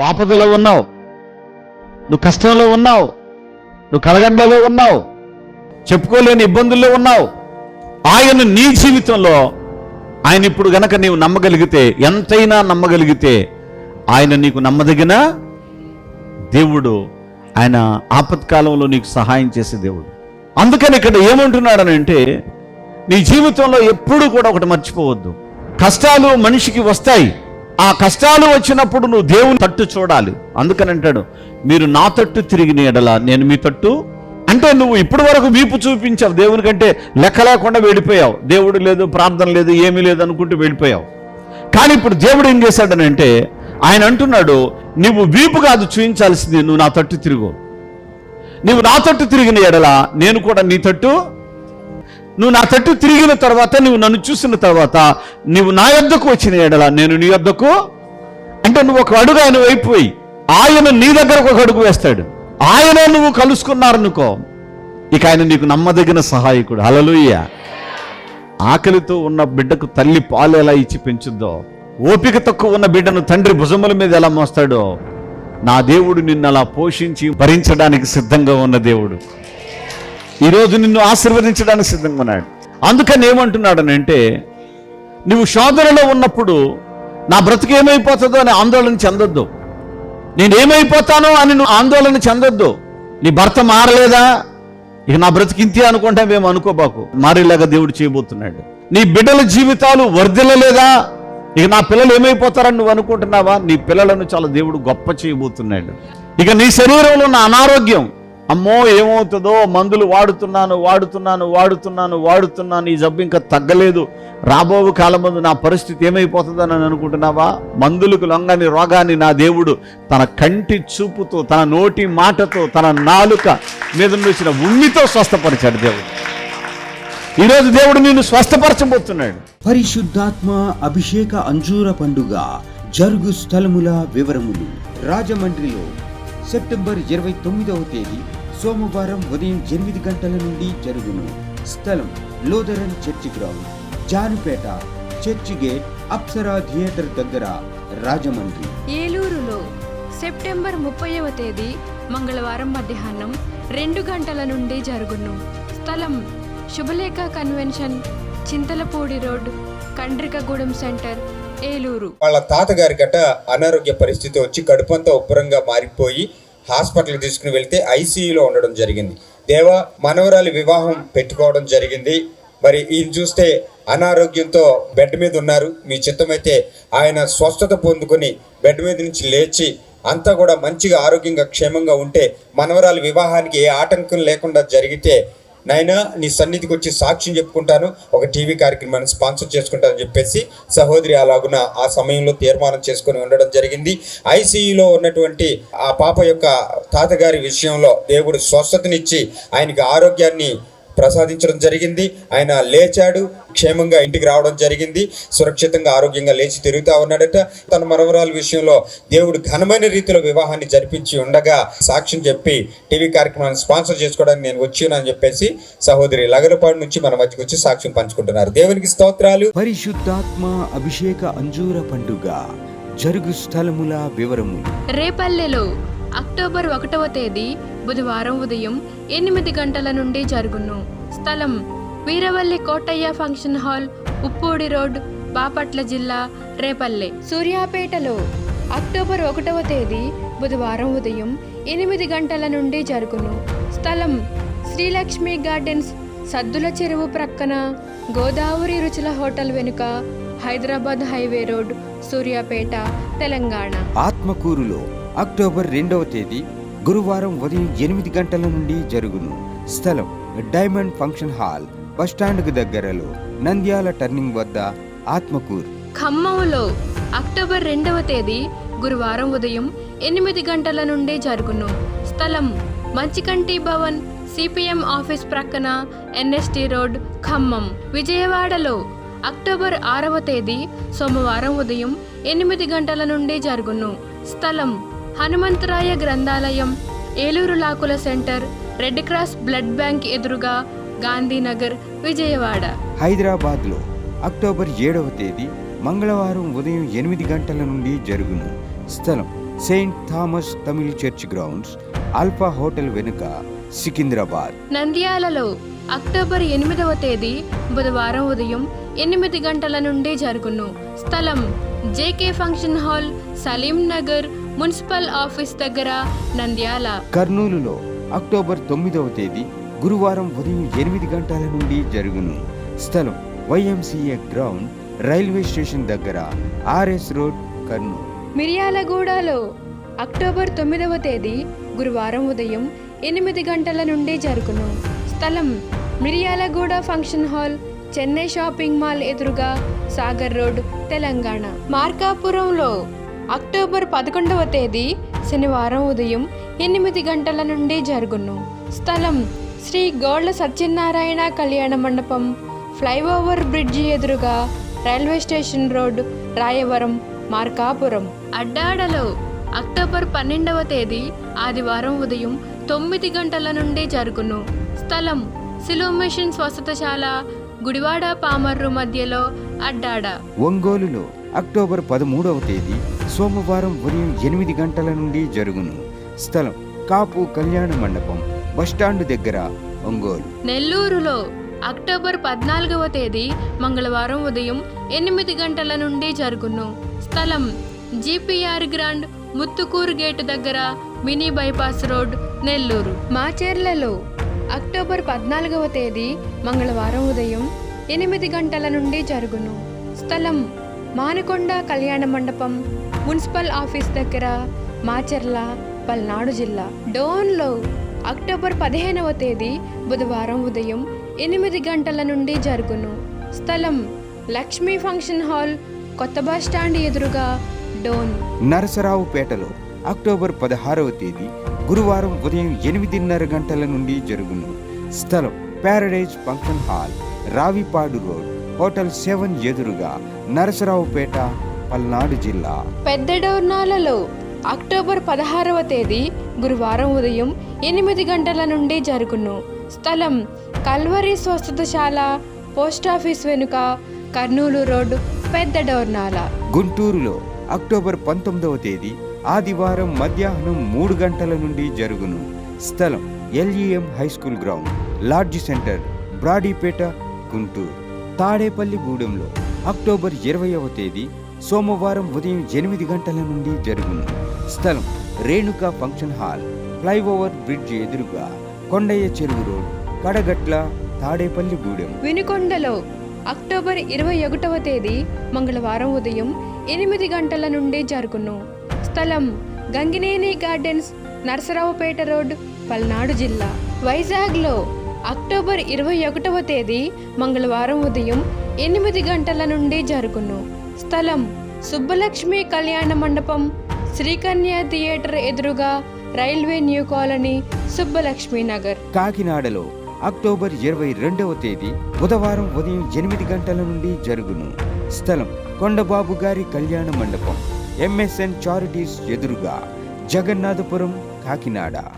నువ్వు ఆపదలో ఉన్నావు. నువ్వు కష్టంలో ఉన్నావు. నువ్వు కలగండలో ఉన్నావు. చెప్పుకోలేని ఇబ్బందుల్లో ఉన్నావు. ఆయన నీ జీవితంలో ఆయన ఇప్పుడు గనక నీవు నమ్మగలిగితే ఎంతైనా నమ్మగలిగితే ఆయన నీకు నమ్మదగిన దేవుడు. ఆయన ఆపత్కాలంలో నీకు సహాయం చేసే దేవుడు. అందుకని ఇక్కడ ఏమంటున్నాడనంటే నీ జీవితంలో ఎప్పుడు కూడా ఒకటి మర్చిపోవద్దు. కష్టాలు మనిషికి వస్తాయి. ఆ కష్టాలు వచ్చినప్పుడు నువ్వు దేవుని తట్టు చూడాలి. అందుకని అంటాడు మీరు నా తట్టు తిరిగిన ఎడల నేను మీ తట్టు. అంటే నువ్వు ఇప్పటి వరకు వీపు చూపించావు దేవుని కంటే లెక్క లేకుండా వెళ్ళిపోయావు. దేవుడు లేదు ప్రార్థన లేదు ఏమీ లేదు అనుకుంటూ వెళ్ళిపోయావు. కానీ ఇప్పుడు దేవుడు ఏం చేశాడనంటే ఆయన అంటున్నాడు నువ్వు వీపు కాదు చూపించాల్సింది నువ్వు నా తట్టు తిరుగు. నువ్వు నా తట్టు తిరిగిన ఎడల నేను కూడా నీ తట్టు నువ్వు నా తట్టు తిరిగిన తర్వాత నువ్వు నన్ను చూసిన తర్వాత నువ్వు నా యొద్దకు వచ్చిన ఎడల నేను నీ యొద్దకు అంటే నువ్వు ఒక అడుగు ఆయన వైపు ఆయన నీ దగ్గరకు ఒక అడుగు వేస్తాడు. ఆయన నువ్వు కలుసుకున్నారనుకో ఇక ఆయన నీకు నమ్మదగిన సహాయకుడు. హలలుయ్య ఆకలితో ఉన్న బిడ్డకు తల్లి పాలు ఎలా ఇచ్చి పెంచుద్దో ఓపిక తక్కువ ఉన్న బిడ్డను తండ్రి భుజముల మీద ఎలా మోస్తాడో నా దేవుడు నిన్ను అలా పోషించి భరించడానికి సిద్ధంగా ఉన్న దేవుడు. ఈరోజు నిన్ను ఆశీర్వదించడానికి సిద్ధంగా ఉన్నాడు. అందుకని ఏమంటున్నాడనంటే నువ్వు శోధనలో ఉన్నప్పుడు నా బ్రతుకు ఏమైపోతుందో అని ఆందోళన చెందొద్దు. నేనేమైపోతానో అని నువ్వు ఆందోళన చెందొద్దు. నీ భర్త మారలేదా? ఇక నా బ్రతికి ఇంతే అనుకుంటా మేము అనుకోబాకు. మారేలాగా దేవుడు చేయబోతున్నాడు. నీ బిడ్డల జీవితాలు వర్ధిల్లలేదా? ఇక నా పిల్లలు ఏమైపోతారని నువ్వు అనుకుంటున్నావా? నీ పిల్లలను చాలా దేవుడు గొప్ప చేయబోతున్నాడు. ఇక నీ శరీరంలో ఉన్న అనారోగ్యం అమ్మో ఏమవుతుందో? మందులు వాడుతున్నాను వాడుతున్నాను వాడుతున్నాను వాడుతున్నాను. ఈ జబ్బు ఇంకా తగ్గలేదు. రాబో కాలం ముందు నా పరిస్థితి ఏమైపోతుందని అనుకుంటున్నావా? మందులకు లొంగని రోగాన్ని నా దేవుడు తన కంటి చూపుతో తన నోటి మాటతో తన నాలుక మీద వచ్చిన ఉమ్మితో స్వస్థపరిచాడు దేవుడు. ఈరోజు దేవుడు నిన్ను స్వస్థపరచబోతున్నాడు. పరిశుద్ధాత్మ అభిషేక అంజూర పండుగ జరుగు స్థలముల వివరములు రాజమండ్రిలో సెప్టెంబర్ ఇరవై తొమ్మిదవ తేదీ సోమవారం ఉదయం ఎనిమిది గంటల నుండి జరుగును. స్థలం Lutheran church ground Janupeta church gate Apsara theatre దగ్గర రాజమండ్రి. ఏలూరులో సెప్టెంబర్ ముప్పైవ తేదీ మంగళవారం మధ్యాహ్నం రెండు గంటల నుండి జరుగును. స్థలం Subhalekha convention Chintalapudi road Kandrikagudem centre Eluru. వాళ్ళ తాతగారి గట అనారోగ్య పరిస్థితి వచ్చి కడుపంతా ఉబ్బరంగా మారిపోయి హాస్పిటల్ తీసుకుని వెళ్తే ఐసీయూలో ఉండడం జరిగింది. దేవా మనవరాలి వివాహం పెట్టుకోవడం జరిగింది. మరి ఈయన చూస్తే అనారోగ్యంతో బెడ్ మీద ఉన్నారు. మీ చిత్తమైతే ఆయన స్వస్థత పొందుకొని బెడ్ మీద నుంచి లేచి అంతా కూడా మంచిగా ఆరోగ్యంగా క్షేమంగా ఉంటే మనవరాలి వివాహానికి ఏ ఆటంకం లేకుండా జరిగితే నాయనా నీ సన్నిధికి వచ్చి సాక్ష్యం చెప్పుకుంటాను. ఒక టీవీ కార్యక్రమాన్ని స్పాన్సర్ చేసుకుంటానని చెప్పేసి సహోదరి అలాగున ఆ సమయంలో తీర్మానం చేసుకొని ఉండడం జరిగింది. ఐసీయూలో ఉన్నటువంటి ఆ పాప యొక్క తాతగారి విషయంలో దేవుడు స్వస్థతనిచ్చి ఆయనకి ఆరోగ్యాన్ని ప్రసాదించడం జరిగింది. ఆయన లేచాడు. క్షేమంగా ఇంటికి రావడం జరిగింది. సురక్షితంగా ఆరోగ్యంగా లేచి తిరుగుతా ఉన్నాడట. తన మనవరాల విషయంలో దేవుడు ఘనమైన రీతిలో వివాహాన్ని జరిపించి ఉండగా సాక్ష్యం చెప్పి టీవీ కార్యక్రమాన్ని స్పాన్సర్ చేసుకోవడానికి నేను వచ్చానని చెప్పేసి సహోదరి లగరపాడు నుంచి మన మధ్యకి వచ్చి సాక్ష్యం పంచుకుంటున్నారు. దేవునికి స్తోత్రాలు. పరిశుద్ధాత్మ అభిషేక అంజూర పండుగ. జరుగు స్థలముల వివరములు. రేపల్లెలో అక్టోబర్ ఒకటవ తేదీ బుధవారం ఉదయం ఎనిమిది గంటల నుండి జరుగును. స్థలం Veeravalli Kotaiah function hall Uppudi road Bapatla జిల్లా రేపల్లె. సూర్యాపేటలో అక్టోబర్ ఒకటవ తేదీ బుధవారం ఉదయం ఎనిమిది గంటల నుండి జరుగును. స్థలం శ్రీలక్ష్మి గార్డెన్స్ సద్దుల చెరువు ప్రక్కన గోదావరి రుచుల హోటల్ వెనుక హైదరాబాద్ హైవే రోడ్ సూర్యాపేట తెలంగాణ. ఆత్మకూరులో అక్టోబర్ రెండవ తేదీ గురువారం ఉదయం ఎనిమిది గంటల నుండి జరుగును. స్థలం డైమండ్ ఫంక్షన్ హాల్ బస్టాండ్కు దగ్గరలో నంద్యాల టర్నింగ్ వద్ద ఆత్మకూరు. ఖమ్మంలో అక్టోబర్ రెండవ తేదీ గురువారం ఉదయం ఎనిమిది గంటల నుండి జరుగును. స్థలం మంచికంటి భవన్ సిపిఎం ఆఫీస్ ప్రక్కన ఎన్ఎస్టి రోడ్ ఖమ్మం. విజయవాడలో అక్టోబర్ ఆరవ తేదీ సోమవారం ఉదయం ఎనిమిది గంటల నుండి జరుగును. స్థలం హనుమంతరాయ గ్రంథాలయం Eluru లాకుల centre red cross blood bank ఎదురుగా గాంధీనగర్ విజయవాడ. హైదరాబాద్లో అక్టోబర్ ఏడవ తేదీ మంగళవారం ఉదయం ఎనిమిది గంటల నుండి జరుగును. స్థలం Saint Thomas Tamil church grounds alpha hotel వెనుక సికింద్రాబాద్. నంద్యాలలో అక్టోబర్ ఎనిమిదవ తేదీ బుధవారం ఉదయం ఎనిమిది గంటల నుండి జరుగును. స్థలం JK function hall Saleem Nagar municipal office దగ్గర నంద్యాల. కర్నూలులో అక్టోబర్ తొమ్మిదవ తేదీ గురువారం ఉదయం ఎనిమిది గంటల నుండి జరుగును. స్థలం వైఎంసీఏ గ్రౌండ్ రైల్వే స్టేషన్ దగ్గర ఆర్ఎస్ రోడ్ కర్నూలు. మిర్యాలగూడలో అక్టోబర్ తొమ్మిదవ తేదీ గురువారం ఉదయం ఎనిమిది గంటల నుండి జరుగును. స్థలం Miryalaguda function hall Chennai shopping mall ఎదురుగా సాగర్ రోడ్ తెలంగాణ. మార్కాపురంలో అక్టోబర్ పదకొండవ తేదీ శనివారం ఉదయం ఎనిమిది గంటల నుండి జరుగును. స్థలం శ్రీ గోళ్ళ సత్యనారాయణ కళ్యాణ మండపం ఫ్లైఓవర్ బ్రిడ్జి ఎదురుగా railway station road Rayavaram Markapuram. అడ్డాడలో October పన్నెండవ తేదీ ఆదివారం ఉదయం తొమ్మిది గంటల నుండి జరుగును. స్థలం సిలో మిషన్ స్వస్థతశాల గుడివాడ పామర్రు మధ్యలో అడ్డాడ. ఒంగోలులో అక్టోబర్ పదమూడవ తేదీ సోమవారం ఉదయం ఎనిమిది గంటల నుండి జరుగును. స్థలం కాపు కళ్యాణ మండపం బస్టాండ్ దగ్గర ఒంగోలు. నెల్లూరులో అక్టోబర్ పద్నాలుగవ తేదీ మంగళవారం ఉదయం ఎనిమిది గంటల నుండి జరుగును. స్థలం జీపీఆర్ గ్రాండ్ ముత్తుకూరు గేటు దగ్గర మినీ బైపాస్ రోడ్ నెల్లూరు. మాచేర్లలో అక్టోబర్ పద్నాలుగవ తేదీ మంగళవారం ఉదయం ఎనిమిది గంటల నుండి జరుగును. స్థలం మానుకొండ కళ్యాణ మండపం మున్సిపల్ ఆఫీస్ దగ్గర మాచెర్ల పల్నాడు జిల్లా. డోన్లో అక్టోబర్ పదిహేనవ తేదీ బుధవారం ఉదయం ఎనిమిది గంటల నుండి జరుగును. స్థలం లక్ష్మీ ఫంక్షన్ హాల్ కొత్త బస్ స్టాండ్ ఎదురుగా డోన్. నరసరావుపేటలో అక్టోబర్ పదహారవ తేదీ గురువారం ఉదయం ఎనిమిదిన్నర గంటల నుండి జరుగును. స్థలం paradise function hall Ravipadu road hotel seven ఎదురుగా నరసరావుపేట పల్నాడు జిల్లా. పెద్ద డోర్నాలలో అక్టోబర్ పదహారవ తేదీ గురువారం ఉదయం ఎనిమిది గంటల నుండి జరుగును. స్థలం కల్వరి స్వస్థతశాల పోస్టాఫీస్ వెనుక కర్నూలు రోడ్ పెద్ద డోర్నాల గుంటూరులో అక్టోబర్ పంతొమ్మిదవ తేదీ ఆదివారం మధ్యాహ్నం మూడు గంటల నుండి జరుగును. స్థలం LEM high school ground lodge centre Brodipet Guntur. Tadepalli గూడెంలో అక్టోబర్ ఇరవైవ తేదీ సోమవారం ఉదయం ఎనిమిది గంటల నుండి జరుగును. స్థలం Renuka function hall flyover bridge ఎదురుగా కొండయ్య చెరువు రోడ్ కడగట్ల తాడేపల్లి గూడెం. వినుకొండలో అక్టోబర్ ఇరవై ఒకటవ తేదీ మంగళవారం ఉదయం ఎనిమిది గంటల నుండి జరుగును. స్థలం గంగినేని గార్డెన్స్ నరసరావుపేట రోడ్ పల్నాడు జిల్లా. వైజాగ్లో అక్టోబర్ ఇరవై ఒకటవ తేదీ మంగళవారం ఉదయం ఎనిమిది గంటల నుండి జరుగును. స్థలం సుబ్బలక్ష్మి కళ్యాణ మండపం శ్రీకన్య థియేటర్ ఎదురుగా railway new colony Subbalakshmi Nagar. కాకినాడలో అక్టోబర్ ఇరవై రెండవ తేదీ బుధవారం ఉదయం ఎనిమిది గంటల నుండి జరుగును. స్థలం కొండబాబు గారి కళ్యాణ మండపం ఎంఎస్ఎన్ చారిటీస్ ఎదురుగా జగన్నాథపురం కాకినాడ.